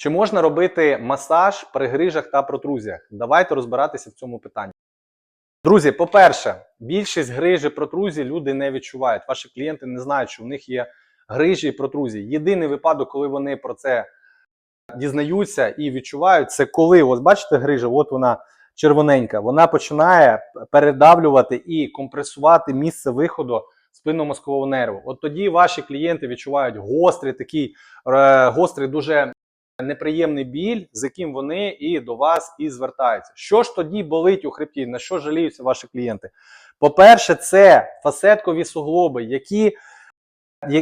Чи можна робити масаж при грижах та протрузіях? Давайте розбиратися в цьому питанні. Друзі, по-перше, більшість грижі і протрузій люди не відчувають. Ваші клієнти не знають, що в них є грижі і протрузії. Єдиний випадок, коли вони про це дізнаються і відчувають, це коли, ось бачите, грижа, от вона червоненька, вона починає передавлювати і компресувати місце виходу спинномозкового нерву. От тоді ваші клієнти відчувають гострий такий е, гострий, дуже неприємний біль, з яким вони і до вас і звертаються. Що ж тоді болить у хребті? На що жаліються ваші клієнти? По-перше, це фасеткові суглоби, які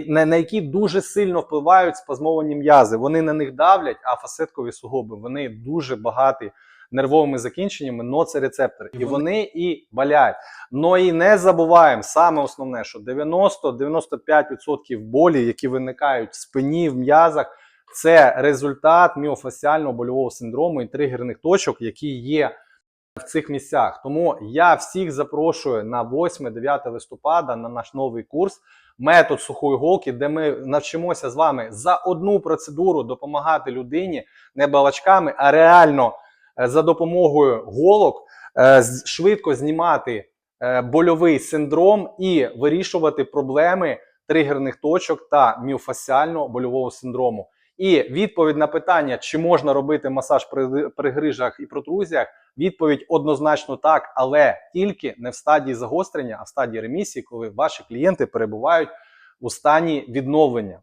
на, які дуже сильно впливають спазмовані м'язи. Вони на них давлять, а фасеткові суглоби вони дуже багаті нервовими закінченнями, ноцерецептори. І вони і болять. Но і не забуваємо саме основне, що 90-95% болі, які виникають в спині, в м'язах, це результат міофасіального больового синдрому і тригерних точок, які є в цих місцях. Тому я всіх запрошую на 8-9 листопада на наш новий курс метод сухої голки, де ми навчимося з вами за одну процедуру допомагати людині не балачками, а реально е, за допомогою голок е, швидко знімати е, больовий синдром і вирішувати проблеми тригерних точок та міофасіального больового синдрому. І відповідь на питання, чи можна робити масаж при, при грижах і протрузіях, відповідь однозначно так, але тільки не в стадії загострення, а в стадії ремісії, коли ваші клієнти перебувають у стані відновлення.